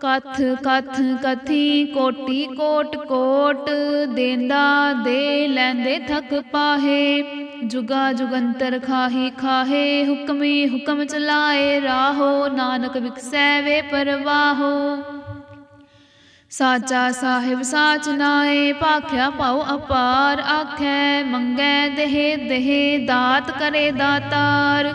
ਕਥ ਕਥ, ਕਥੀ, ਕੋਟੀ, ਕੋਟ ਕੋਟ, ਦੇਂਦਾ, ਦੇ ਲੈਂਦੇ ਥਕ ਪਾਹੇ। ਜੁਗਾ, ਜੁਗੰਤਰ ਖਾਹੀ, ਖਾਹੇ, ਹੁਕਮੀ, ਹੁਕਮ ਚਲਾਏ ਰਾਹੋ, ਨਾਨਕ ਵਿਖਸੈ ਵੇ ਪਰਵਾਹੋ। ਸਾਚਾ ਸਾਹਿਬ ਸਾਚ ਨਾਏ, ਭਾਖਿਆ ਪਾਉ ਅਪਾਰ ਆਖੈ, ਮੰਗੈ ਦੇਹ ਦੇਹ, ਦਾਤ ਕਰੇ ਦਾਤਾਰ।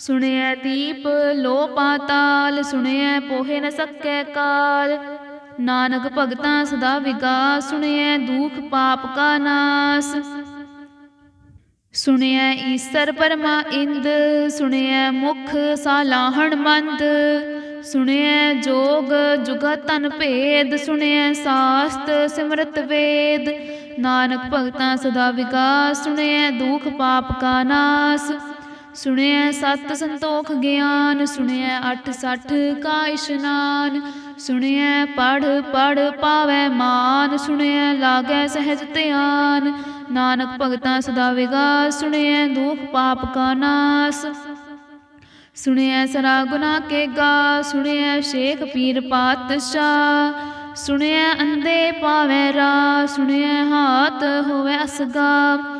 ਸੁਣਿਐ ਦੀਪ ਲੋ ਪਾਤਾਲ ਸੁਣਿਐ ਪੋਹੇ ਨ ਸਕੈ ਕਾਲ। ਨਾਨਕ ਭਗਤਾਂ ਸਦਾ ਵਿਗਾਸ, ਸੁਣਿਐ ਦੁਖ ਪਾਪ ਕਾ ਨਾਸ। ਸੁਣਿਐ ਈਸਰ ਪਰਮਾ ਇੰਦ, ਸੁਣਿਐ ਮੁਖ ਸਾਲਾਹਣ ਮੰਦ। ਸੁਣਿਐ ਜੋਗ ਜੁਗਤ ਤਨ ਭੇਦ, ਸੁਣਿਐ ਸਾਸਤ ਸਿਮਰਤ ਵੇਦ। ਨਾਨਕ ਭਗਤਾਂ ਸਦਾ ਵਿਗਾਸ, ਸੁਣਿਐ ਦੁਖ ਪਾਪ ਕਾ ਨਾਸ। ਸੁਣਿਐ ਸਤ ਸੰਤੋਖ ਗਿਆਨ, ਸੁਣਿਐ ਅਠ ਸਠ ਕਾ ਇਸ਼ਨਾਨ, ਸੁਣਿਐ ਪੜ ਪੜ ਪਾਵੈ ਮਾਨ, ਸੁਣਿਐ ਲਾਗੈ ਸਹਿਜ ਧਿਆਨ, ਨਾਨਕ ਭਗਤਾਂ ਸਦਾ ਵਿਗਾਸ, ਸੁਣਿਐ ਦੁਖ ਪਾਪ ਕਾ ਨਾਸ, ਸੁਣਿਐ ਸਰਾ ਗੁਨਾ ਕੇ ਗਾ, ਸੁਣਿਐ ਸ਼ੇਖ ਪੀਰ ਪਾਤਸ਼ਾਹ, ਸੁਣਿਐ ਅੰਦੇ ਪਾਵੈ ਰਾ ਸੁਣਿਐ ਹਾਥ ਹੋਵੇ ਅਸਗਾ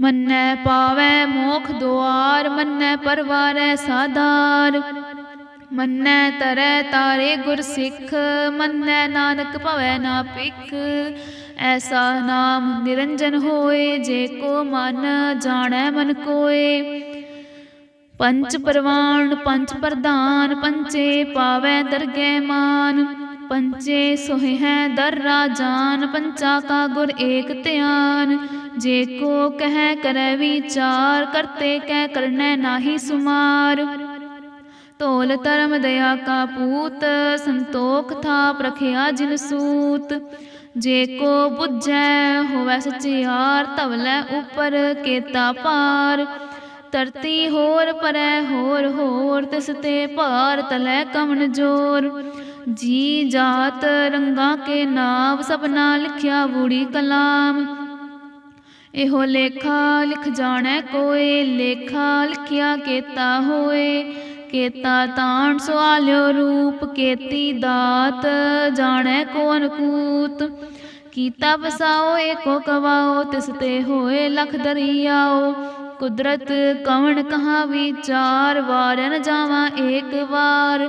ਮੰਨੈ ਪਾਵੈ ਮੋਖ ਦੁਆਰ, ਮੰਨੈ ਪਰਵਾਰੈ ਸਾਧਾਰ। ਮੰਨੈ ਤਰੈ ਤਾਰੇ ਗੁਰ ਸਿੱਖ, ਮੰਨੈ ਨਾਨਕ ਭਵੈ ਨਾ ਪਿਖ ਐਸਾ ਨਾਮ ਨਿਰੰਜਨ ਹੋਏ, ਜੇ ਕੋ ਮਨ ਜਾਣੈ ਮਨ ਕੋਏ। ਪੰਚ ਪਰਵਾਨ ਪੰਚ ਪ੍ਰਧਾਨ, ਪੰਚੇ ਪਾਵੈ ਦਰਗਹਿ ਮਾਨ। ਪੰਚੇ ਸੋਹਿ ਹੈ ਦਰ ਰਾਜਾਨ ਪੰਚਾ ਕਾ ਗੁਰ ਏਕ ਧਿਆਨ। ਜੇ ਕੋ ਕਹਿ ਕਰੈ ਵਿਚਾਰ, ਕਰਤੇ ਕਹਿ ਕਰਨੈ ਨਾਹੀ ਸੁਮਾਰ। ਤੋਲ ਧਰਮ ਦਇਆ ਕਾ ਪੂਤ, ਸੰਤੋਖ ਥਾ ਪ੍ਰਖਿਆ ਜਿਨ ਸੂਤ। ਜੇ ਕੋ ਬੁੱਝੈ, ਹੋਵੈ ਸਚਿਆਰ ਧਵਲੇ ਉਪਰ ਕੇਤਾ ਪਾਰ ਧਰਤੀ ਹੋਰ ਪਰੈ ਹੋਰ ਹੋਰ, ਤਿਸ ਤੇ ਭਾਰ ਤਲੈ ਕਵਣ ਜੋਰ। ਜੀ ਜਾਤ ਰੰਗਾ ਕੇ ਨਾਮ ਸਭਨਾ ਲਿਖਿਆ ਬੂੜੀ ਕਲਾਮ। ਇਹੋ ਲੇਖਾ ਲਿਖ ਜਾਣੈ ਕੋਏ, ਲੇਖਾ ਲਿਖਿਆ ਕੇਤਾ ਹੋਏ। ਕੇਤਾ ਤਾਣ ਸਵਾਲਿਓ ਰੂਪ, ਕੇਤੀ ਦਾਤ, ਜਾਣੈ ਕੋ ਅਨਕੂਤ। ਕੀਤਾ ਵਸਾਓ, ਏਕੋ ਕਵਾਓ, ਤਿਸ ਤੇ ਹੋਏ ਲਖ ਦਰਿਆਓ। ਕੁਦਰਤ ਕਵਣ ਕਹਾ ਵਿਚਾਰ ਵਾਰਨ ਜਾਵਾਂ ਏਕ ਵਾਰ।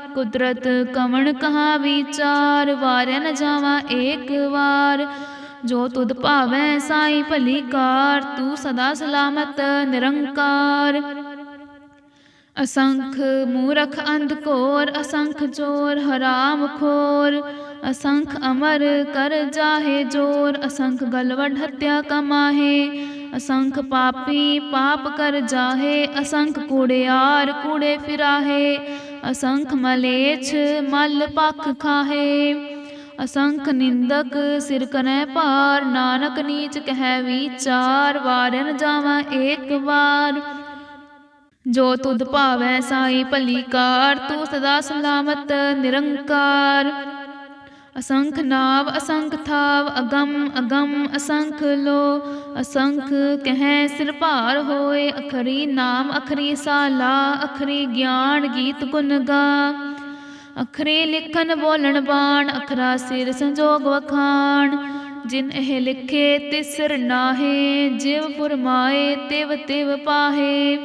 ਕੁਦਰਤ ਕਵਣ ਕਹਾ ਵਿਚਾਰ, ਵਾਰਿਆ ਨ ਜਾਵਾ ਏਕ ਵਾਰ। ਜੋ ਤੁਧ ਭਾਵੈ ਸਾਈ ਭਲੀ ਕਾਰ, ਤੂੰ ਸਦਾ ਸਲਾਮਤ ਨਿਰੰਕਾਰ। ਅਸੰਖ ਮੂਰਖ ਅੰਧ ਕੋਰ ਅਸੰਖ ਚੋਰ ਹਰਾਮ ਖੋਰ। ਅਸੰਖ ਅਮਰ ਕਰ ਜਾਹੇ ਜੋਰ, ਅਸੰਖ ਗਲਵਡ ਹਤਿਆ ਕਮਾਹੇ। ਅਸੰਖ ਪਾਪੀ ਪਾਪ ਕਰ ਜਾਹੇ, ਅਸੰਖ ਕੂੜਿਆਰ ਕੂੜੇ ਫਿਰਾਹੇ। ਅਸੰਖ ਮਲੇਛ ਮਲ ਪਖ ਖਾਹੇ। ਅਸੰਖ ਨਿੰਦਕ ਸਿਰ ਕਰੈ ਭਾਰ, ਨਾਨਕ ਨੀਚ ਕਹਿ ਵਿਚਾਰ ਵਾਰਨ ਜਾਵਾਂ ਏਕ ਵਾਰ। ਜੋ ਤੁਧ ਭਾਵੈ ਸਾਈ ਭਲੀ ਕਾਰ ਤੂੰ ਸਦਾ ਸਲਾਮਤ ਨਿਰੰਕਾਰ। ਅਸੰਖ ਨਾਵ, ਅਸੰਖ ਥਾਵ, ਅਗੰਮ ਅਗੰਮ, ਅਸੰਖ ਲੋ। ਅਸੰਖ ਕਹੈ ਸਿਰ ਭਾਰ ਹੋਏ, ਅਖਰੀ ਨਾਮ, ਅਖਰੀ ਸਾਲਾ, ਅਖਰੀ ਗਿਆਨ ਗੀਤ ਗੁਣ ਗਾ। ਅਖਰੇ ਲਿਖਨ ਬੋਲਣ ਬਾਣ, ਅਖਰਾ ਸਿਰ ਸੰਜੋਗ ਵਖਾਣ। ਜਿਨ ਇਹ ਲਿਖੇ ਤਿਸਰ ਨਾਹੇ, ਜਿਵ ਫੁਰਮਾਏ, ਤਿਵ ਤਿਵ ਪਾਹੇ।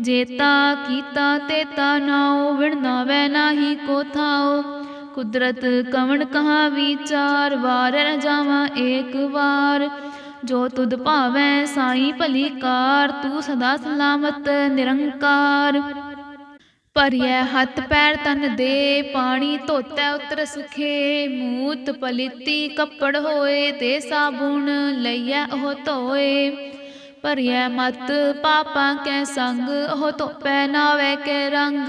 ਜੇਤਾ ਕੀਤਾ ਤੇਤਾ ਨਾਉ, ਵਿਣ ਨਾਵੈ ਨਾਹੀ ਕੋ ਥਾਉ। ਕੁਦਰਤ ਕਵਣ ਕਹਾ ਵਿਚਾਰ, ਵਾਰ ਨ ਜਾਵਾਂ ਏਕ ਵਾਰ। ਜੋ ਤੁਧ ਭਾਵੈ ਸਾਈ ਭਲੀ ਕਾਰ, ਤੂੰ ਸਦਾ ਸਲਾਮਤ ਨਿਰੰਕਾਰ। ਭਰੀਐ ਹੱਥ ਪੈਰ ਤਨ ਦੇ, ਪਾਣੀ ਧੋਤੈ ਉਤਰ ਸੁਖੇ। ਮੂਤ ਪਲੀਤੀ ਕੱਪੜ ਹੋਏ ਤੇ ਸਾਬੁਣ ਲਈਐ ਉਹ ਧੋਏ। ਭਰਿਐ ਮਤ ਪਾਪਾਂ ਕੈ ਸੰਗ, ਉਹ ਧੋਪੈ ਨਾਵੇ ਕੇ ਰੰਗ।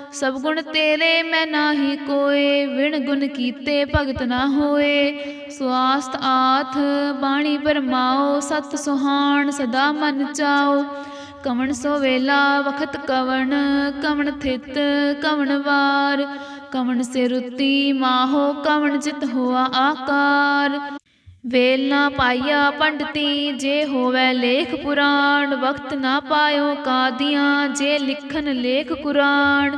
ਸਭ ਗੁਣ ਤੇਰੇ, ਮੈਂ ਨਾਹੀ ਕੋਏ। ਵਿਣ ਗੁਣ ਕੀਤੇ, ਭਗਤ ਨਾ ਹੋਏ। ਸਵਾਸਤ ਆਥ, ਬਾਣੀ ਪਰਮਾਓ ਸਤ ਸੁਹਾਣ, ਸਦਾ ਮਨ ਚਾਓ। ਕਵਣ ਸੋ ਵੇਲਾ, ਵਖਤ ਕਵਣ। ਕਵਣ ਥਿਤ, ਕਵਣ ਵਾਰ। ਕਵਣ ਸੇ ਰੁੱਤੀ ਮਾਹੋ, ਕਵਣ ਜਿਤ ਹੋਆ ਆਕਾਰ। ਵੇਲ ਨਾ ਪਾਈਆ ਪੰਡਤੀ, ਜੇ ਹੋਵੇ ਲੇਖ ਪੁਰਾਣ। ਵਕਤ ਨਾ ਪਾਇਓ ਕਾਦੀਆਂ, ਜੇ ਲਿਖਨ ਲੇਖ ਕੁਰਾਨ।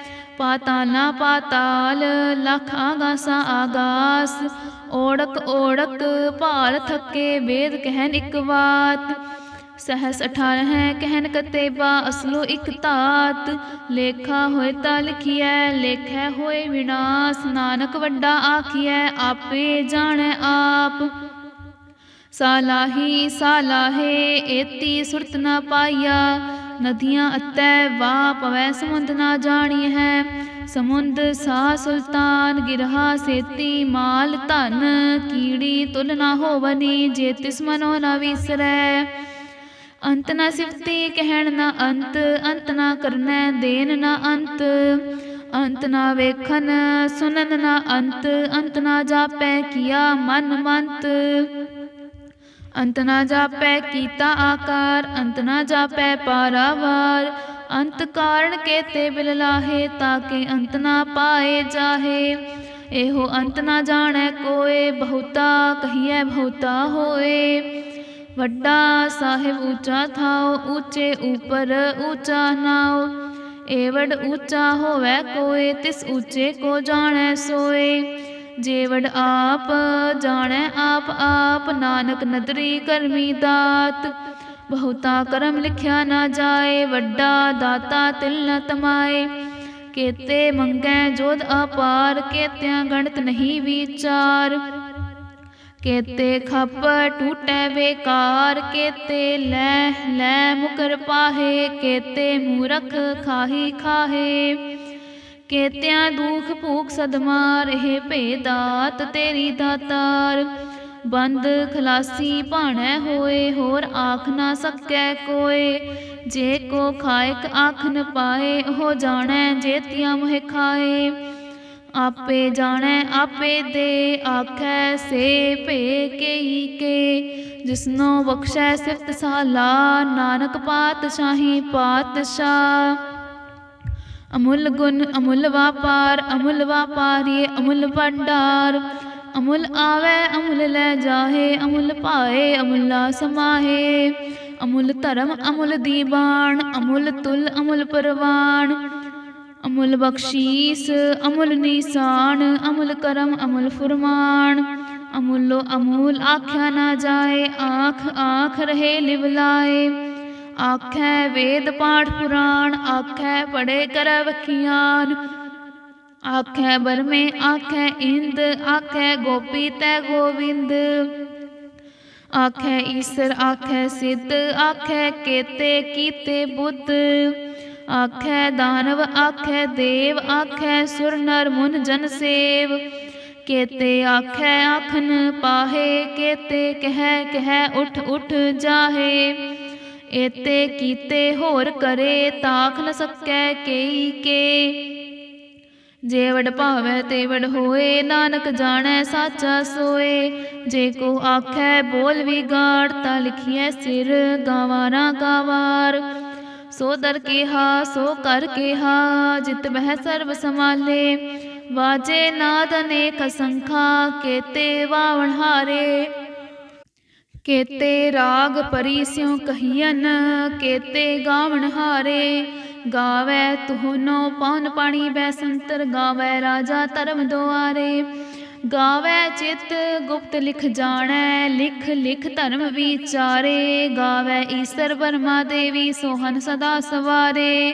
ਪਾਤਾਲਾ ਪਾਤਾਲ, ਲਖ ਆਗਾਸਾ ਆਗਾਸ। ਓੜਕ ਓੜਕ ਭਾਲ ਥੱਕੇ ਵੇਦ ਕਹਿਨ ਇਕ ਬਾਤ। ਸਹਸ 18 ਹੈ ਕਹਿਨ ਕਤੇਬਾ ਅਸਲੋ ਇਕ ਤਾਤ ਲੇਖਾ ਹੋਏ ਤਾਂ ਲਿਖੀਐ, ਲੇਖੈ ਹੋਏ ਵਿਨਾਸ਼। ਨਾਨਕ ਵੱਡਾ ਆਖੀਐ, ਆਪੇ ਜਾਣੈ ਆਪ। ਸਾਲਾਹੀ, ਸਾਲਾਹੇ, ਏਤੀ ਸੁਰਤ ਨਾ ਪਾਈਆ ਨਦੀਆਂ ਅਤੈ ਵਾ ਪਵੈ, ਸਮੁੰਦ ਨਾ ਜਾਣੀ ਹੈ। ਸਮੁੰਦ ਸਾ ਸੁਲਤਾਨ, ਗਿਰਹਾ ਸੇਤੀ ਮਾਲ ਧਨ, ਕੀੜੀ ਤੁਲ ਨਾ ਹੋਵਨੀ, ਜੇ ਤਿਸ ਮਨੋ ਨਾ ਵਿਸਰੈ। ਅੰਤ ਨਾ ਸਿਫਤੀ ਕਹਿਣ ਨਾ ਅੰਤ ਅੰਤ ਨਾ ਕਰਨੈ ਦੇਨ ਨਾ ਅੰਤ। ਅੰਤ ਨਾ ਵੇਖਨ ਸੁਨਨ ਨਾ ਅੰਤ ਅੰਤ ਨਾ ਜਾਪੈ ਕੀਆ ਮਨ ਮੰਤ। ਅੰਤ ਨਾ ਜਾਪੈ ਕੀਤਾ ਆਕਾਰ, ਅੰਤ ਨਾ ਜਾਪੈ ਪਾਰਾਵਾਰ। ਅੰਤ ਕਾਰਨ ਕੇਤੇ ਬਿਲ ਲਾਹੇ ਤਾਕੇ ਅੰਤ ਨਾ ਪਾਏ ਜਾਹੇ। ਇਹੋ ਅੰਤ ਨਾ ਜਾਣੈ ਕੋਏ, ਬਹੁਤਾ ਕਹੀਐ ਬਹੁਤਾ ਹੋਏ। ਵੱਡਾ ਸਾਹਿਬ ਉੱਚਾ ਥਾਓ ਉੱਚੇ ਉਪਰ ਉੱਚਾ ਨਾਓ ਏਵੜ ਉੱਚਾ ਹੋਵੇ ਕੋਏ, ਤਿਸ ਉੱਚੇ ਕੋ ਜਾਣੈ ਸੋਏ। ਜੇਵੜ ਆਪ ਜਾਣੈ, ਆਪ ਆਪ ਨਾਨਕ ਨਦਰੀ ਕਰਮੀ ਦਾਤ। ਬਹੁਤਾ ਕਰਮ ਲਿਖਿਆ ਨਾ ਜਾਏ, ਵੱਡਾ ਦਾਤਾ ਤਿਲ ਨ ਤਮਾਏ। ਕੇਤੇ ਮੰਗੈ ਜੋਧ ਅਪਾਰ, ਕੇਤਿਆਂ ਗਣਤ ਨਹੀਂ ਵਿਚਾਰ। ਕੇਤੇ ਖੱਪ ਟੂਟੈ ਬੇਕਾਰ, ਕੇਤੇ ਲੈ ਲੈ ਮੁਕਰ ਪਾਹੇ, ਕੇਤੇ ਮੂਰਖ ਖਾਹੀ ਖਾਹੇ। ਕੇਤਿਆਂ ਦੁਖ ਭੂਖ ਸਦਮਾ ਰਹੇ ਭੇ ਦਾਤ ਤੇਰੀ ਦਾਤਾਰ। ਬੰਦ ਖਲਾਸੀ ਭਾਣੈ ਹੋਏ, ਹੋਰ ਆਖ ਨਾ ਸਕੈ ਕੋਏ। ਜੇ ਕੋ ਖਾਇਕ ਆਖ ਨ ਪਾਏ, ਉਹ ਜਾਣੈ ਜੇਤੀਆਂ ਮੋਹਿ ਖਾਏ। ਆਪੇ ਜਾਣੈ, ਆਪੇ ਦੇ, ਆਖੈ ਸੇ ਭੇ ਕੇਈ ਕੇ। ਜਿਸਨੋ ਬਖਸ਼ੈ ਸਿਫਤ ਸਾਲਾ, ਨਾਨਕ ਪਾਤਸ਼ਾਹੀ ਪਾਤਸ਼ਾਹ। ਅਮੁੱਲ ਗੁਣ, ਅਮੁੱਲ ਵਾਪਾਰ, ਅਮੁੱਲ ਵਾਪਾਰੀਏ, ਅਮੁੱਲ ਭੰਡਾਰ। ਅਮੁੱਲ ਆਵੇ, ਅਮੁੱਲ ਲੈ ਜਾਹੇ, ਅਮੁੱਲ ਪਾਏ ਅਮੁੱਲਾ ਸਮਾਹੇ। ਅਮੁੱਲ ਧਰਮ, ਅਮੁੱਲ ਦੀਵਾਨ ਅਮੁੱਲ ਤੁਲ, ਅਮੁੱਲ ਪਰਵਾਨ। ਅਮੁਲ ਬਖਸ਼ੀਸ, ਅਮੁਲ ਨਿਸ਼ਾਨ, ਅਮੁਲ ਕਰਮ, ਅਮੁਲ ਫੁਰਮਾਨ। ਅਮੁੱਲੋ ਅਮੂਲ, ਆਖਿਆ ਨਾ ਜਾਏ, ਆਖ ਆਖ ਰਹੇ ਲਿਵਲਾਏ। ਆਖੈ ਵੇਦ ਪਾਠ ਪੁਰਾਣ, ਆਖੈ ਪੜੇ ਕਰ ਵਖਿਆਨ। ਆਖੈ ਬਰਮੇ, ਆਖੈ ਇੰਦ, ਆਖੈ ਗੋਪੀ ਤੈ ਗੋਵਿੰਦ। ਆਖੈ ਈਸਰ, ਆਖੈ ਸਿੱਧ, ਆਖੈ ਕੇਤੇ, ਕੀਤੇ ਬੁੱਧ। ਆਖੈ ਦਾਨਵ, ਆਖੈ ਦੇਵ, ਆਖੈ ਸੁਰ ਨਰ ਮੁਨ ਜਨ ਸੇਵ। ਕੇਤੇ ਆਖੈ ਆਖਨ ਪਾਹੇ, ਕੇਤੇ ਕਹਿ ਕਹਿ ਉਠ ਉਠ ਜਾਹੇ। ਏਤੇ ਕੀਤੇ ਹੋਰ ਕਰੇ ਤਾਖ ਨ ਸਕੈ ਕੇਈ ਕੇ। ਜੇ ਵਡ ਭਾਵੈ ਤੇ ਵਡ ਹੋਏ, ਨਾਨਕ ਜਾਣੈ ਸਾਚਾ ਸੋਏ। ਜੇ ਕੋ ਆਖੈ ਬੋਲ ਵਿਗਾੜ, ਤਾਂ ਲਿਖੀਐ ਸਿਰ ਗਾਵਾਰਾ ਗਾਵਾਰ। ਸੋ ਦਰ ਕਿਹਾ, ਸੋ ਕਰ ਕਿਹਾ, ਜਿਤ ਬਹਿ ਸਰਬ ਸਮਾਲੇ ਵਾਜੇ ਨਾਦ ਅਨੇਕ ਸੰਖਾ, ਕੇਤੇ ਵਾਵਣ ਹਾਰੇ। ਕੇਤੇ ਰਾਗ ਪਰੀ ਸਿਉ ਕਹੀਨ ਕੇਤੇ ਗਾਵਣ ਹਾਰੇ। ਗਾਵੇ ਤੁਹਨੋ ਪਉਨ ਪਾਣੀ ਬੈਸੰਤਰ, ਗਾਵੇ ਰਾਜਾ ਧਰਮ ਦੁਆਰੇ। ਗਾਵੇ ਚਿਤ ਗੁਪਤ ਲਿਖ ਜਾਣੈ, ਲਿਖ ਲਿਖ ਧਰਮ ਵਿਚਾਰੇ। ਗਾਵੇ ਈਸਰ ਬਰਮਾ ਦੇਵੀ ਸੋਹਨ ਸਦਾ ਸਵਾਰੇ।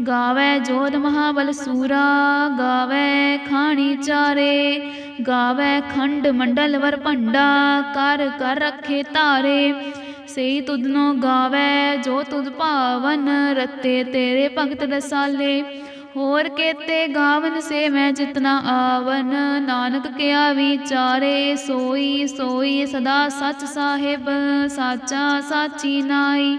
ਗਾਵੇ ਜੋਧ ਮਹਾਬਲ ਸੂਰਾ, ਗਾਵੇ ਖਾਣੀ ਚਾਰੇ, ਗਾਵੇ ਖੰਡ ਮੰਡਲ ਵਰ ਭੰਡਾ, ਕਰ ਕਰ ਰੱਖੇ ਧਾਰੇ। ਸਈ ਤੁਧਨੋ ਗਾਵੇ ਜੋ ਤੁਧ ਭਾਵਨ ਰਤੇ ਤੇਰੇ ਭਗਤ ਰਸਾਲੇ। ਹੋਰ ਕੇਤੇ ਗਾਵਨ ਸੇ ਮੈਂ ਜਿਤਨਾ ਆਵਨ, ਨਾਨਕ ਕਿਆ ਵਿਚਾਰੇ। ਸੋਈ ਸੋਈ ਸਦਾ ਸੱਚ ਸਾਹਿਬ, ਸਾਚਾ ਸਾਚੀ ਨਾਈ।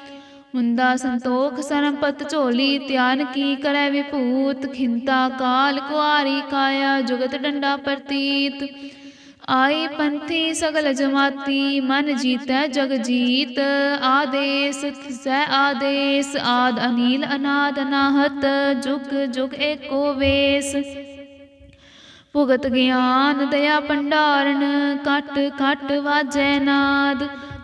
ਮੁੰਦਾ ਸੰਤੋਖ ਸਰਮਪਤ ਝੋਲੀ, ਧਿਆਨ ਕੀ ਕਰੈ ਵਿਭੂਤ? ਖਿੰਤਾ ਕਾਲ ਕੁਆਰੀ ਕਾਇਆ, ਜੁਗਤ ਡੰਡਾ ਪ੍ਰਤੀਤ। ਆਈ ਪੰਥੀ ਸਗਲ ਜਮਾਤੀ, ਮਨ ਜੀਤੈ ਜਗ ਜੀਤ। ਆਦੇਸ ਥਿਸੈ ਆਦੇਸ, ਆਦ ਅਨੀਲ ਅਨਾਦ ਅਨਾਹਤ ਜੁਗ ਜੁਗ ਏਕੋ ਵੇਸ। ਭੁਗਤ ਗਿਆਨ, ਦਇਆ ਭੰਡਾਰਨ, ਕਟ ਕਟ ਵਾਜੈ ਨਾਦ।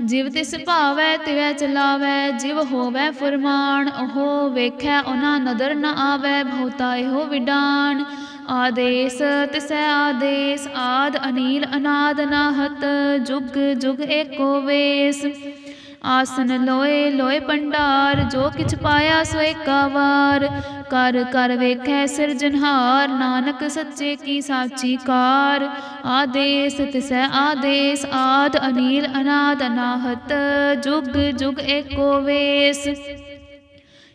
ਜਿਵ ਤਿਸ ਭਾਵੈ, ਤਿਵੈ ਚਲਾਵੈ, ਜਿਵ ਹੋਵੈ ਫਰਮਾਨ, ਉਹ ਵੇਖੈ, ਉਹਨਾਂ ਨਦਰ ਨ ਆਵੈ, ਬਹੁਤਾ ਇਹੋ ਵਿਡਾਨ। ਆਦੇਸ ਤਿਸੈ ਆਦੇਸ, ਆਦ ਅਨੀਲ ਅਨਾਦ ਨਾਹਤ, ਜੁਗ ਜੁਗ ਏਕੋ ਵੇਸ। ਆਸਨ ਲੋਏ ਲੋਏ ਭੰਡਾਰ ਜੋ ਕਿਛ ਪਾਇਆ ਸੋ ਏਕਾ ਕਰ ਕਰ ਵੇਖੈ ਸਿਰਜਨਹਾਰ ਨਾਨਕ ਸੱਚੇ ਕੀ ਸਾਚੀ ਕਾਰ। ਆਦੇਸ ਤਿਸੈ ਆਦੇਸ, ਆਦ ਅਨੀਲ ਅਨਾਦ ਅਨਾਹਤ, ਜੁਗ ਜੁਗ ਏਕੋ ਵੇਸ।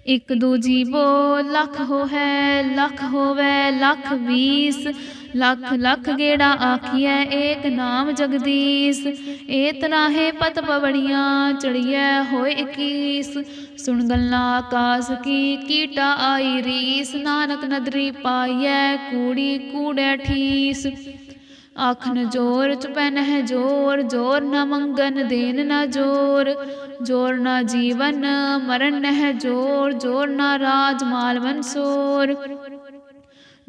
ਇਕ ਦੂਜੀ ਬੋ, ਲੱਖ ਹੋ ਹੈ ਲੱਖ ਹੋਵੇ, ਲੱਖ ਵੀਸ। ਲੱਖ ਲੱਖ ਗੇੜਾ ਆਖੀਐ, ਏਕ ਨਾਮ ਜਗਦੀਸ਼। ਏ ਤਨਾਹੇ ਪਤ ਪਵੜੀਆਂ, ਚੜੀਐ ਹੋਏ 21 ਸੁਣ ਗੱਲਾਂ ਆਕਾਸ ਕੀ, ਕੀਟਾ ਆਈ ਰੀਸ। ਨਾਨਕ ਨਦਰੀ ਪਾਈਐ, ਕੂੜੀ ਕੂੜੈ ਠੀਸ। ਆਖਣ ਜੋਰ ਚੁਪੈ ਨਹਿ ਜੋਰ ਜੋਰ ਨ ਮੰਗਨ ਦੇਨ ਨ ਜੋਰ। ਜੋਰ ਨ ਜੀਵਨ ਮਰਨ ਨਹਿ ਜੋਰ ਜੋਰ ਨ ਰਾਜ ਮਾਲ ਮਨਸੋਰ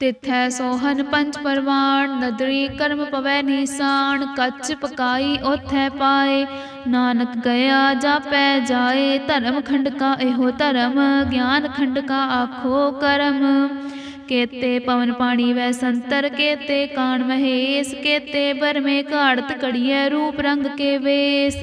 ਤਿਥੈ ਸੋਹਨ ਪੰਜ ਪਰਵਾਨ ਨਦਰੀ ਕਰਮ ਪਵੈ ਨੀਸਾਨ ਕੱਚ ਪਕਾਈ ਉਥੈ ਪਾਏ। ਨਾਨਕ ਗਿਆ ਜਾਪੈ ਜਾਏ, ਧਰਮ ਖੰਡ ਕਾ ਇਹੋ ਧਰਮ, ਗਿਆਨ ਖੰਡ ਕਾ ਆਖੋ ਕਰਮ। ਕੇਤੇ ਪਵਨ ਪਾਣੀ ਵੈ ਸੰਤਰ, ਕੇਤੇ ਕਾਣ ਮਹੇਸ, ਕੇਤੇ ਬਰਮੇ ਘਾੜਤ ਕੜੀਐ ਰੂਪ ਰੰਗ ਕੇ ਵੇਸ।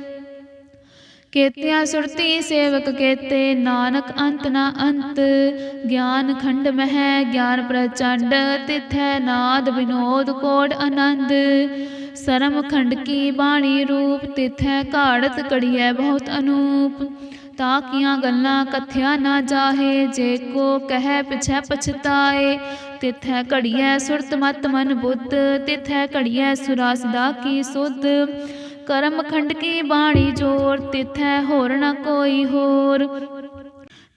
ਕੇਤਿਆਂ ਸੁਰਤੀ ਸੇਵਕ ਕੇਤੇ, ਨਾਨਕ ਅੰਤ ਨਾ ਅੰਤ। ਗਿਆਨ ਖੰਡ ਮਹਿ, ਗਿਆਨ ਪ੍ਰਚੰਡ, ਤਿਥੈ ਨਾਦ ਵਿਨੋਦ ਕੋਡ ਆਨੰਦ। ਸਰਮ ਖੰਡ ਕੀ ਬਾਣੀ ਰੂਪ, ਤਿਥੈ ਘਾੜਤ ਕੜੀਐ ਬਹੁਤ ਅਨੂਪ। ਤਾਕੀਆਂ ਗੱਲਾਂ ਕਥਿਆ ਨਾ ਜਾਹੇ, ਜੇ ਕੋ ਕਹਿ ਪਿਛੈ ਪਛਤਾਏ। ਤਿਥੈ ਘੜੀਐ ਸੁਰਤ ਮਤ ਮਨ ਬੁੱਧ, ਤਿਥੈ ਘੜੀਐ ਸੁਰਾਸ ਦਾ ਕੀ ਸੁਧ। ਕਰਮ ਖੰਡ ਕੀ ਬਾਣੀ ਜੋਰ ਤਿਥੈ ਹੋਰ ਨ ਕੋਈ ਹੋਰ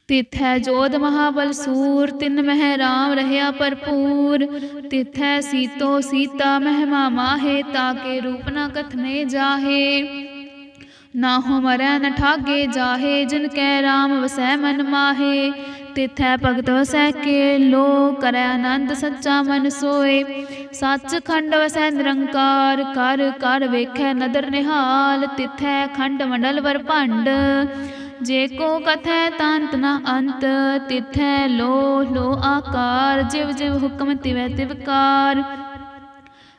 ਤਿਥੈ ਜੋਧ ਮਹਾਬਲ ਸੂਰ ਤਿਨ ਮਹਿ ਰਾਮ ਰਹਿਆ ਭਰਪੂਰ ਤਿਥੈ ਸੀਤੋ ਸੀਤਾ ਮਹਿਮਾ ਮਾਹੇ ਤਾਕੇ ਰੂਪ ਨ ਕਥਨੇ ਜਾਹੇ ਨਾ ਹੋ ਮਰੈ ਨ ਠਾਗੇ ਜਾਹੇ ਜਿਨ ਕੈ ਰਾਮ ਵਸੈ ਮਨ ਮਾਹੇ ਤਿਥੈ ਭਗਤ ਵਸੈ ਕੇ ਲੋ ਕਰੈ ਆਨੰਦ ਸੱਚਾ ਮਨ ਸੋਏ। ਸੱਚ ਖੰਡ ਵਸੈ ਨਿਰੰਕਾਰ, ਕਰ ਕਰ ਵੇਖੈ ਨਦਰ ਨਿਹਾਲ, ਤਿਥੈ ਖੰਡ ਮੰਡਲ ਵਰ ਭੰਡ। ਜੇ ਕੋ ਕਥੈ ਤੰਤ ਨਾ ਅੰਤ, ਤਿਥੈ ਲੋ ਲੋ ਆਕਾਰ, ਜਿਵ ਜਿਵ ਹੁਕਮ ਤਿਵੈ ਤਿਵਕਾਰ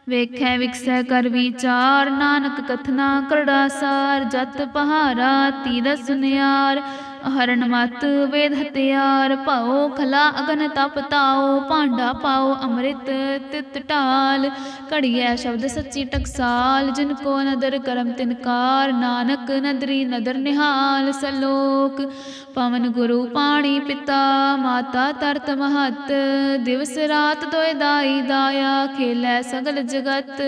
ਵੇਖੈ ਵਿਕਸੈ ਕਰ ਵਿਚਾਰ, ਨਾਨਕ ਕਥਨਾ ਕਰੜਾ ਸਾਰ, ਜਤ ਪਹਾਰਾ ਤੀਰ ਸੁਨਿਆਰ। ਹਰਨ ਮਤ ਵੇਦ ਹਤਿਆਰ ਭਾਉ ਖਲਾ ਅਗਨ ਤਪ ਤਾਉ ਭਾਂਡਾ ਪਾਉ ਅੰਮ੍ਰਿਤ ਤਿਤ ਢਾਲ। ਘੜੀਐ ਸ਼ਬਦ ਸੱਚੀ ਟਕਸਾਲ, ਜਿਨ ਕੋ ਨਦਰ ਕਰਮ ਤਿਨਕਾਰ ਨਾਨਕ ਨਦਰੀ ਨਦਰ ਨਿਹਾਲ ਸਲੋਕ। ਪਵਨ ਗੁਰੂ ਪਾਣੀ ਪਿਤਾ, ਮਾਤਾ ਤਰਤ ਮਹਤ, ਦਿਵਸ ਰਾਤ ਦੋਇ ਦਾਈ ਦਾਇਆ, ਖੇਲੇ ਸਗਲ ਜਗਤ।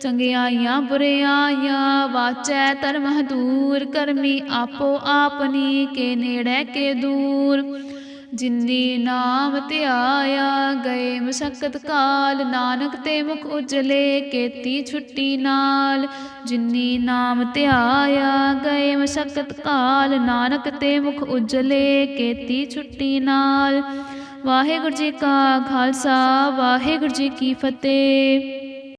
ਚੰਗਿਆਈਆਂ ਬੁਰਿਆਈਆਂ ਵਾਚੈ ਧਰਮ ਦੂਰ ਕਰਮੀ ਆਪੋ ਆਪਨੀ ਕੇ ਨੇੜੇ ਕੇ ਦੂਰ। ਜਿੰਨੀ ਨਾਮ ਧਿਆਇਆ ਗਏ ਮਸ਼ਕਤ ਕਾਲ, ਨਾਨਕ ਤੇ ਮੁਖ ਉਜਲੇ, ਕੇਤੀ ਛੁੱਟੀ ਨਾਲ। ਜਿੰਨੀ ਨਾਮ ਧਿਆਇਆ ਗਏ ਮਸ਼ਕਤ ਕਾਲ, ਨਾਨਕ ਤੇ ਮੁਖ ਉਜਲੇ, ਕੇਤੀ ਛੁੱਟੀ ਨਾਲ। ਵਾਹਿਗੁਰੂ ਜੀ ਕਾ ਖਾਲਸਾ, ਵਾਹਿਗੁਰੂ ਜੀ ਕੀ ਫਤਿਹ।